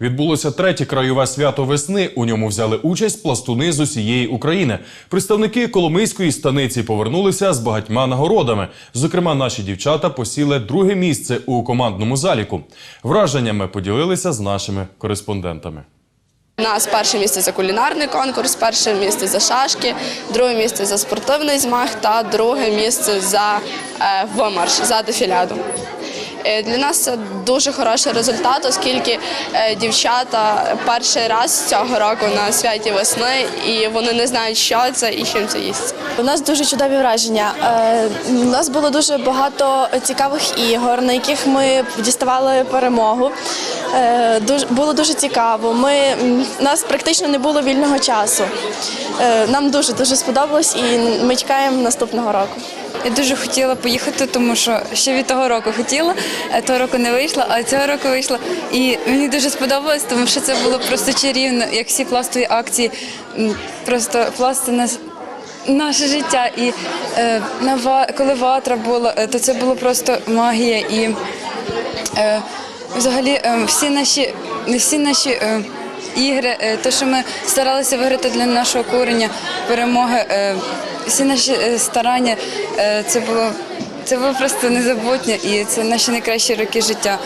Відбулося третє краєве свято весни. У ньому взяли участь пластуни з усієї України. Представники Коломийської станиці повернулися з багатьма нагородами. Зокрема, наші дівчата посіли друге місце у командному заліку. Враженнями поділилися з нашими кореспондентами. У нас перше місце за кулінарний конкурс, перше місце за шашки, друге місце за спортивний змаг та друге місце за е, вимарш, за дефіляду. Е, Для нас це дуже хороший результат, оскільки е, дівчата перший раз цього року на святі весни і вони не знають, що це і чим це їсться. У нас дуже чудові враження. Е, У нас було дуже багато цікавих ігор, на яких ми діставали перемогу. Дуже- Було дуже цікаво. Ми, у нас практично не було вільного часу. Нам дуже дуже сподобалось і ми чекаємо наступного року. Я дуже хотіла поїхати, тому що ще від того року хотіла, а того року не вийшла, а цього року вийшла. І мені дуже сподобалось, тому що це було просто чарівно, як всі пластові акції. Просто пласт це нас. Наше життя, і е, на коли ватра була, е, то це було просто магія. І е, взагалі е, всі наші, всі наші е, ігри, е, те, що ми старалися виграти для нашого курення перемоги, е, всі наші е, старання, е, це було. Це було просто незабутнє і це наші найкращі роки життя.